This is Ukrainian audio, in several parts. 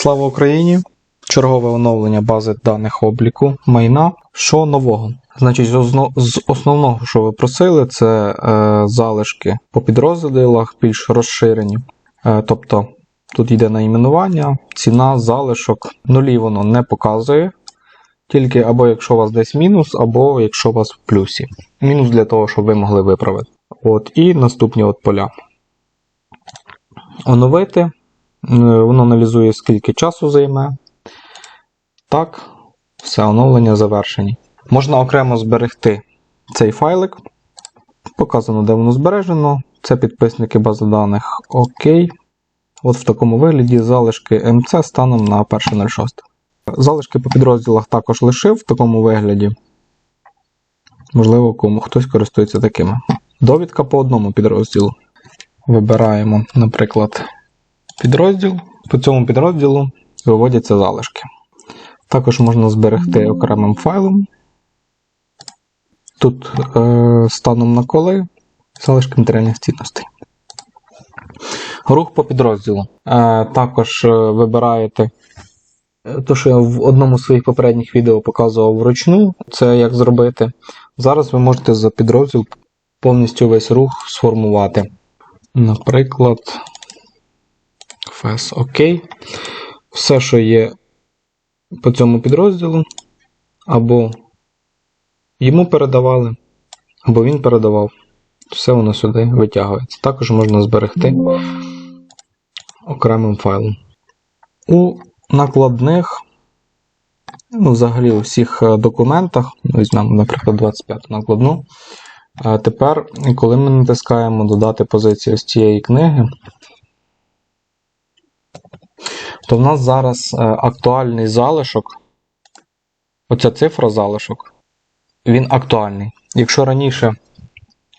Слава Україні! Чергове оновлення бази даних обліку майна. Що нового? Значить, з основного, що ви просили, це е, залишки по підрозділах більш розширені. Е, тобто тут йде найменування, ціна, залишок. Нулі воно не показує. Тільки або якщо у вас десь мінус, або якщо у вас в плюсі. Мінус для того, щоб ви могли виправити. От, і наступні от поля. Оновити. Е, Воно аналізує, скільки часу займе. Так, все, оновлення завершені. Можна окремо зберегти цей файлик. Показано, де воно збережено. Це підписники бази даних ОК. От в такому вигляді залишки МЦ станом на 1.06. Залишки по підрозділах також лишив в такому вигляді. Можливо, кому хтось користується такими. Довідка по одному підрозділу. Вибираємо, наприклад, підрозділ. По цьому підрозділу виводяться залишки. Також можна зберегти окремим файлом. Тут е, станом на коли залишки матеріальних цінностей. Рух по підрозділу. Е, також е, вибираєте те, що я в одному з своїх попередніх відео показував вручну, це як зробити. Зараз ви можете за підрозділ повністю весь рух сформувати. Наприклад, FS OK. Все, що є по цьому підрозділу, або йому передавали, або він передавав. Все воно сюди витягується. Також можна зберегти окремим файлом. У накладних, ну, взагалі у всіх е, документах, візьмемо, наприклад, 25 накладну. Тепер, коли ми натискаємо додати позицію з цієї книги, то в нас зараз е, актуальний залишок. Оця цифра залишок, він актуальний. Якщо раніше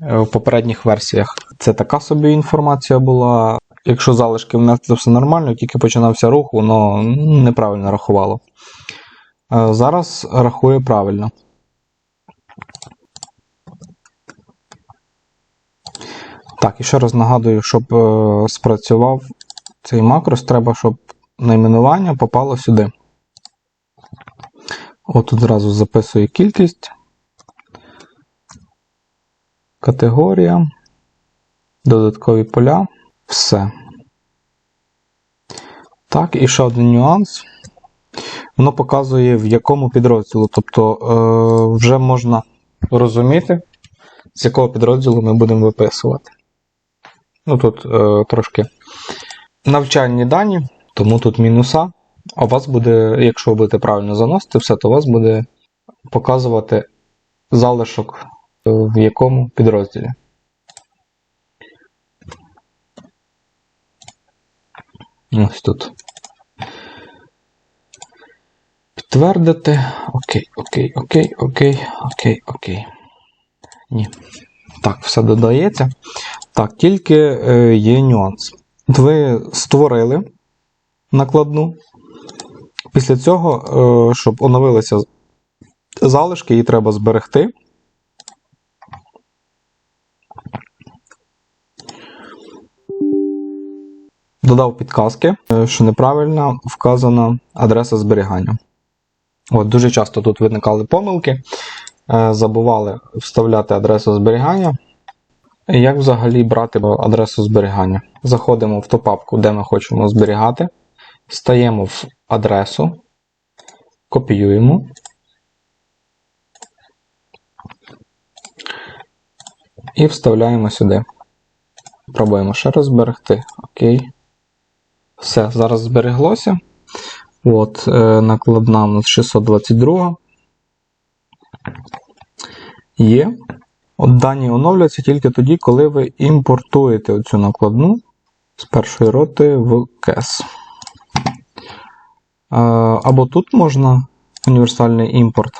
е, в попередніх версіях це така собі інформація була. Якщо залишки внести все нормально, тільки починався рух, воно неправильно рахувало. Е, Зараз рахує правильно. Так, і ще раз нагадую, щоб спрацював цей макрос, треба, щоб найменування попало сюди. От тут зразу записую кількість. Категорія. Додаткові поля. Все. Так, і ще один нюанс. Воно показує, в якому підрозділу. Тобто е, вже можна розуміти, з якого підрозділу ми будемо виписувати. Ну тут е, трошки навчальні дані, тому тут мінуса. А у вас буде, якщо ви будете правильно заносити все, то у вас буде показувати залишок е, в якому підрозділі. Ось тут. Підтвердити. Окей, окей, окей, окей, окей, окей. Ні. Так, все додається. Так, тільки е, є нюанс. Ви створили накладну. Після цього, е, щоб оновилися залишки, її треба зберегти. Додав підказки, е, що неправильно вказана адреса зберігання. От, Дуже часто тут виникали помилки. Е, Забували вставляти адресу зберігання. Як взагалі брати адресу зберігання? Заходимо в ту папку, де ми хочемо зберігати, стаємо в адресу, копіюємо. І вставляємо сюди. Пробуємо ще раз зберегти. Окей. Все, зараз збереглося. От, е, накладна у нас 622. Є. От дані оновляться тільки тоді, коли ви імпортуєте оцю накладну з першої роти в кес. Або тут можна універсальний імпорт.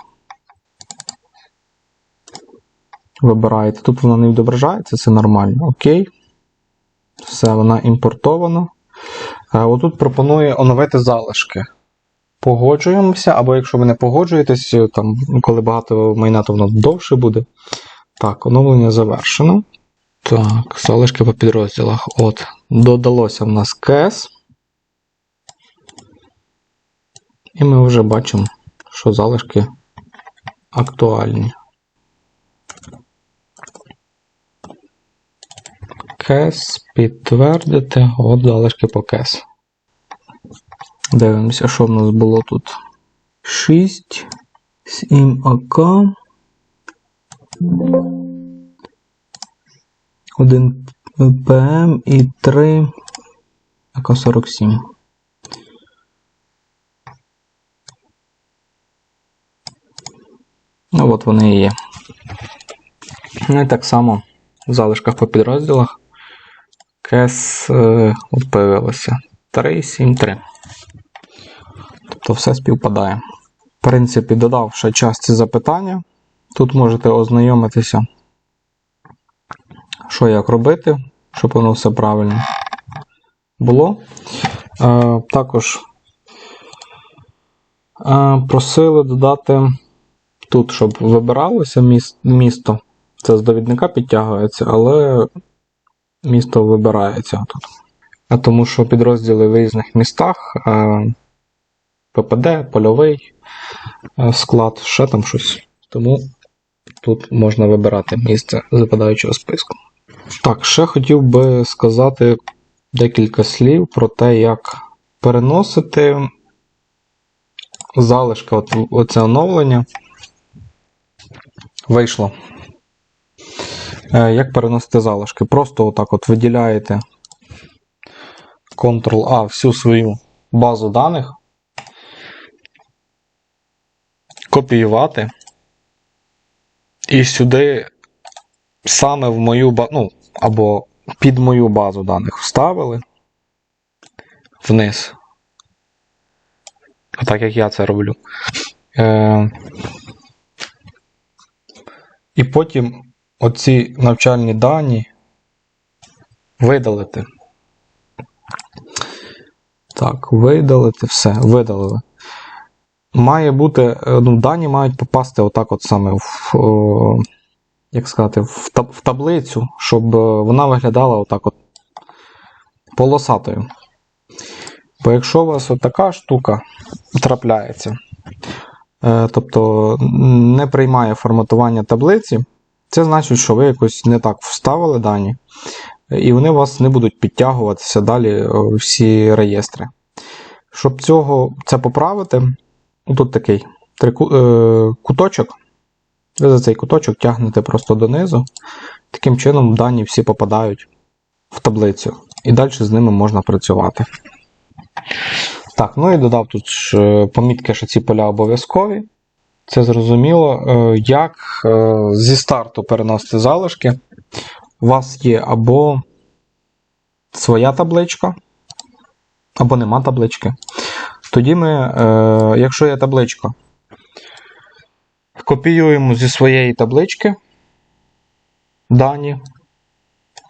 Вибираєте. Тут вона не відображається, це нормально. Окей. Все, вона імпортована. Е, Отут пропонує оновити залишки. Погоджуємося, або якщо ви не погоджуєтесь, там, коли багато майна, то воно довше буде. Так, оновлення завершено. Так, залишки по підрозділах. От, додалося в нас КС. І ми вже бачимо, що залишки актуальні. Кес підтвердити. От залишки по кес. Дивимося, що в нас було тут. 6, 7 АК. 1 ПМ і 3 АК-47. Ну, от вони і є. Ну і так само в залишках по підрозділах кес е, появилося 3, 7, 3. Тобто все співпадає. В принципі, додав ще часті запитання. Тут можете ознайомитися, що як робити, щоб воно все правильно було. Е, також е, просили додати тут, щоб вибиралося місто. Це з довідника підтягується, але місто вибирається тут. А тому що підрозділи в різних містах, е, ППД, польовий е, склад, ще там щось. Тому тут можна вибирати місце западаючого списку. Так, ще хотів би сказати декілька слів про те, як переносити залишки, оце оновлення. Вийшло. Е, Як переносити залишки? Просто отак от виділяєте Ctrl-A всю свою базу даних, копіювати. І сюди саме в мою базу, ну, або під мою базу даних вставили вниз. Так як я це роблю. Е, і потім оці навчальні дані видалити. Так, видалити все, видалили. Має бути, е, ну, дані мають попасти отак от саме в, як сказати, в, таб- в таблицю, щоб е, вона виглядала отак от полосатою. Бо якщо у вас отака штука трапляється, тобто не приймає форматування таблиці, це значить, що ви якось не так вставили дані, і вони у вас не будуть підтягуватися далі е, всі реєстри. Щоб цього це поправити, тут такий е, куточок. Ви за цей куточок тягнете просто донизу. Таким чином дані всі попадають в таблицю. І далі з ними можна працювати. Так, ну і додав тут е, помітки, що ці поля обов'язкові. Це зрозуміло, Е, як е, зі старту переносити залишки. У вас є або своя табличка, або нема таблички. Тоді ми, якщо є табличка, копіюємо зі своєї таблички дані.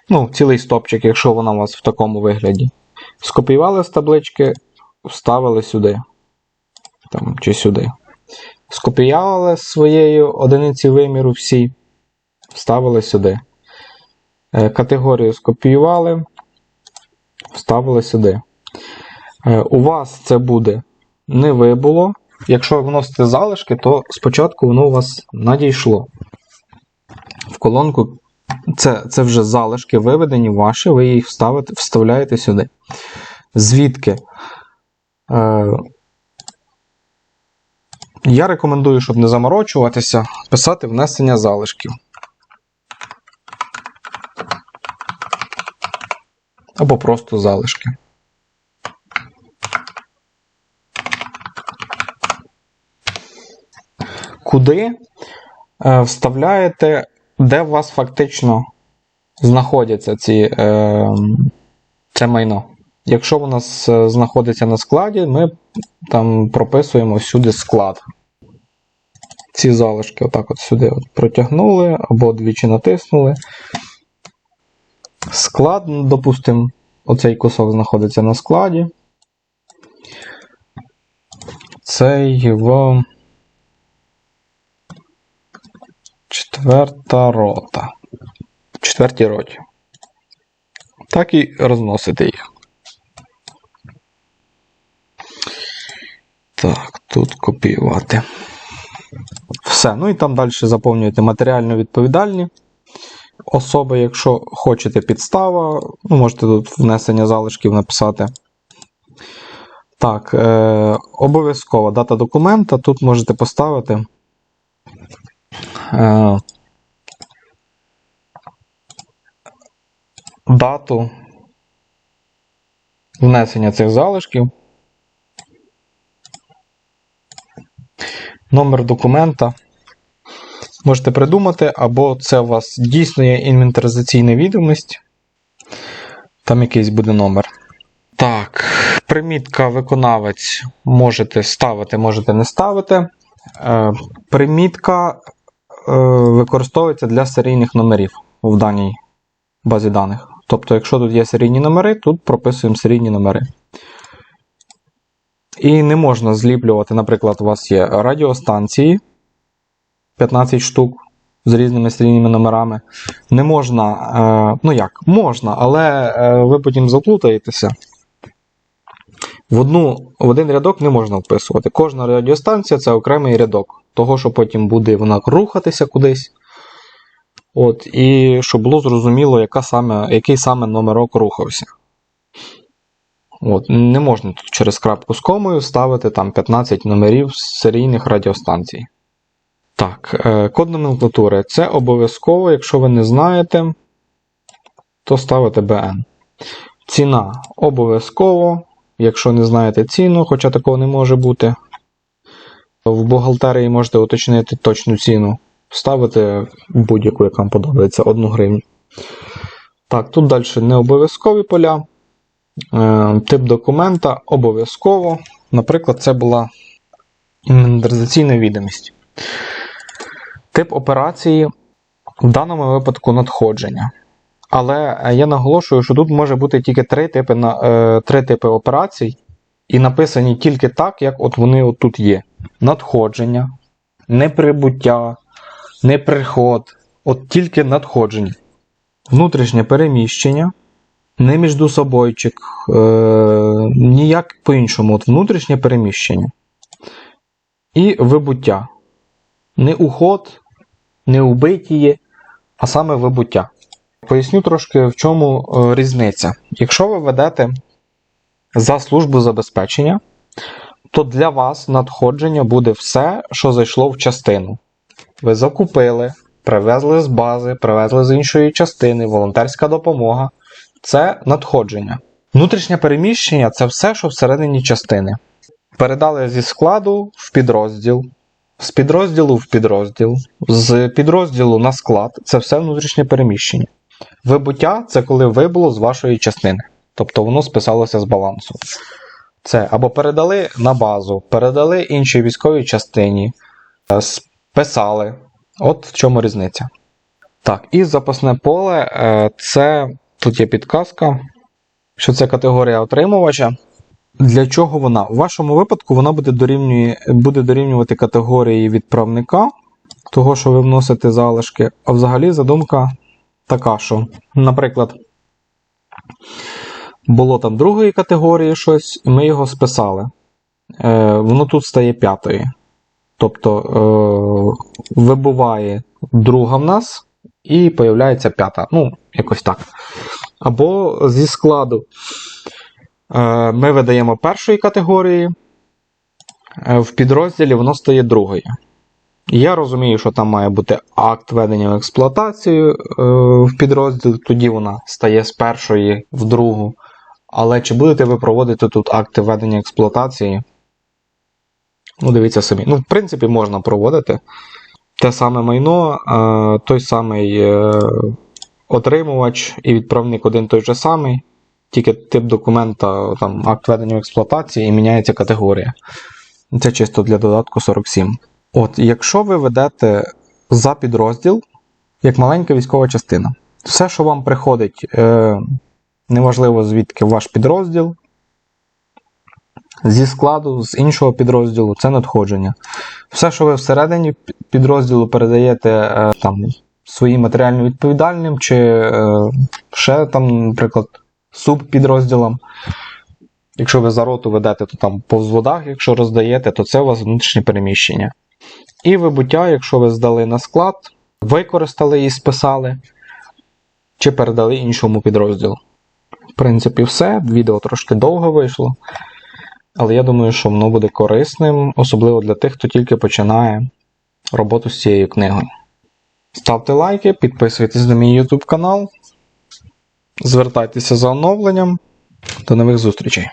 Ну, цілий стопчик, якщо вона у вас в такому вигляді. Скопіювали з таблички, вставили сюди. Там, чи сюди. Скопіювали з своєї одиниці виміру всі, вставили сюди. Е, Категорію скопіювали, вставили сюди. Е, У вас це буде не вибуло. Якщо вносите залишки, то спочатку воно у вас надійшло. В колонку це, це вже залишки виведені ваші, ви їх вставите, вставляєте сюди. Звідки? Е, я рекомендую, щоб не заморочуватися, писати внесення залишків. Або просто залишки. Куди е, вставляєте, де у вас фактично знаходяться ці, е, це майно. Якщо воно с- знаходиться на складі, ми там прописуємо всюди склад. Ці залишки отак от сюди от протягнули або двічі натиснули. Склад, ну, допустимо, оцей кусок знаходиться на складі. Цей в четверта рота. Четвертій роті. Так і розносити їх. Так, тут копіювати. Все. Ну і там далі заповнюєте матеріально відповідальні особи, якщо хочете підстава, ну, можете тут внесення залишків написати. Так, е, обов'язково дата документа. Тут можете поставити. Е, дату внесення цих залишків. Номер документа. Можете придумати, або це у вас дійсно є інвентаризаційна відомість. Там якийсь буде номер. Так, примітка виконавець можете ставити, можете не ставити. Е, примітка е, використовується для серійних номерів в даній базі даних. Тобто, якщо тут є серійні номери, тут прописуємо серійні номери. І не можна зліплювати, наприклад, у вас є радіостанції 15 штук з різними серійними номерами. Не можна, е, ну як, можна, але е, ви потім заплутаєтеся. В, одну, в один рядок не можна вписувати. Кожна радіостанція це окремий рядок, того, що потім буде вона рухатися кудись. От, І щоб було зрозуміло, яка саме, який саме номерок рухався. От, Не можна тут через крапку з комою ставити там 15 номерів серійних радіостанцій. Так, е, код номенклатури. Це обов'язково, якщо ви не знаєте, то ставите BN. Ціна обов'язково. Якщо не знаєте ціну, хоча такого не може бути. В бухгалтерії можете уточнити точну ціну. Ставити будь-яку, яка вам подобається, 1 гривню. Так, тут далі не обов'язкові поля. Е, Тип документа обов'язково. Наприклад, це була інвентаризаційна відомість. Тип операції в даному випадку надходження. Але я наголошую, що тут може бути тільки три типи на, е, три типи операцій, і написані тільки так, як от вони от тут є: надходження, неприбуття, неприход, от тільки надходження. Внутрішнє переміщення, не міждусобойчик, е, ніяк по-іншому. От внутрішнє переміщення. І вибуття. Не уход, не убитіє, а саме вибуття. Поясню трошки, в чому е, різниця. Якщо ви ведете за службу забезпечення, то для вас надходження буде все, що зайшло в частину. Ви закупили, привезли з бази, привезли з іншої частини, волонтерська допомога. Це надходження. Внутрішнє переміщення це все, що всередині частини. Передали зі складу в підрозділ, з підрозділу в підрозділ, з підрозділу на склад це все внутрішнє переміщення. Вибуття це коли вибуло з вашої частини. Тобто воно списалося з балансу. Це або передали на базу, передали іншій військовій частині, е, списали. От в чому різниця. Так, і запасне поле е, це тут є підказка, що це категорія отримувача. Для чого вона? У вашому випадку вона буде, дорівнює, буде дорівнювати категорії відправника, того, що ви вносите залишки. А взагалі задумка така, що, наприклад, було там другої категорії щось, і ми його списали. Е, Воно тут стає п'ятої. Тобто е, вибуває друга в нас і появляється п'ята. Ну, якось так. Або зі складу е, ми видаємо першої категорії, е, в підрозділі воно стає другою. Я розумію, що там має бути акт ведення в експлуатацію е, в підрозділ, тоді вона стає з першої в другу. Але чи будете ви проводити тут акти ведення експлуатації? Ну, дивіться самі. Ну, в принципі, можна проводити те саме майно, е, той самий е, отримувач і відправник один той же самий, тільки тип документа, там, акт ведення в експлуатації і міняється категорія. Це чисто для додатку 47. От, якщо ви ведете за підрозділ, як маленька військова частина, все, що вам приходить, е, неважливо звідки ваш підрозділ, зі складу, з іншого підрозділу, це надходження. Все, що ви всередині підрозділу передаєте е, там, своїм матеріально відповідальним, чи е, ще там, наприклад, субпідрозділам, Якщо ви за роту ведете, то там по взводах, якщо роздаєте, то це у вас внутрішнє переміщення. І вибуття, якщо ви здали на склад, використали і списали, чи передали іншому підрозділу. В принципі, все. Відео трошки довго вийшло. Але я думаю, що воно буде корисним, особливо для тих, хто тільки починає роботу з цією книгою. Ставте лайки, підписуйтесь на мій YouTube канал. Звертайтеся за оновленням. До нових зустрічей!